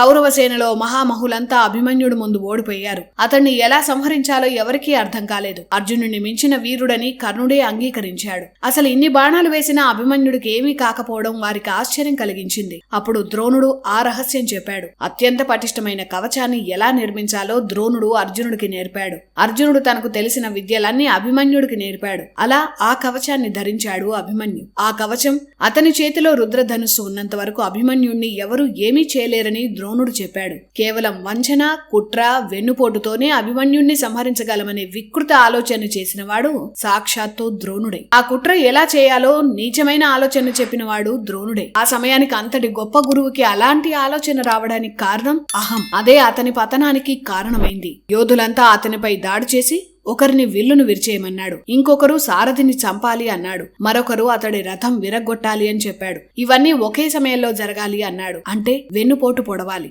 కౌరవ సేనలో మహామహులంతా అభిమన్యుడు ముందు ఓడిపోయారు. అతన్ని ఎలా సంహరించాలో ఎవరికీ అర్థం కాలేదు. అర్జునుడిని మించిన వీరుడని కర్ణుడే అంగీకరించాడు. అసలు ఇన్ని బాణాలు వేసిన అభిమన్యుడికి ఏమీ కాకపోవడం వారికి ఆశ్చర్యం కలిగించింది. అప్పుడు ద్రోణుడు ఆ రహస్యం చెప్పాడు. అత్యంత పటిష్టమైన కవచాన్ని ఎలా నిర్మించాలో ద్రోణుడు అర్జునుడికి నేర్పాడు. అర్జునుడు తనకు తెలిసిన విద్యలన్నీ అభిమన్యుడికి నేర్పాడు. అలా ఆ కవచాన్ని ధరించాడు అభిమన్యు. ఆ కవచం అతని చేతిలో రుద్రధనుస్సు ఉన్నంత వరకు అభిమన్యుణ్ణి ఎవరూ ఏమీ చేయలేరని ద్రోణుడు చెప్పాడు. కేవలం వంచన కుట్ర వెన్నుపోటుతోనే అభిమన్యుణ్ణి సంహరించగలమనే వికృత ఆలోచన చేసినవాడు సాక్షాత్తు ద్రోణుడే. ఆ కుట్ర ఎలా చేయాలో నీచమైన ఆలోచన చెప్పినవాడు ద్రోణుడే. ఆ సమయానికి అంతటి గొప్ప గురువుకి అలాంటి ఆలోచన రావడానికి కారణం అహం. అదే అతని పతనానికి కారణమైంది. యోధులంతా అతనిపై దాడి చేసి ఒకరిని విల్లును విరిచేయమన్నాడు. ఇంకొకరు సారథిని చంపాలి అన్నాడు. మరొకరు అతడి రథం విరగ్గొట్టాలి అని చెప్పాడు. ఇవన్నీ ఒకే సమయంలో జరగాలి అన్నాడు. అంటే వెన్నుపోటు పొడవాలి.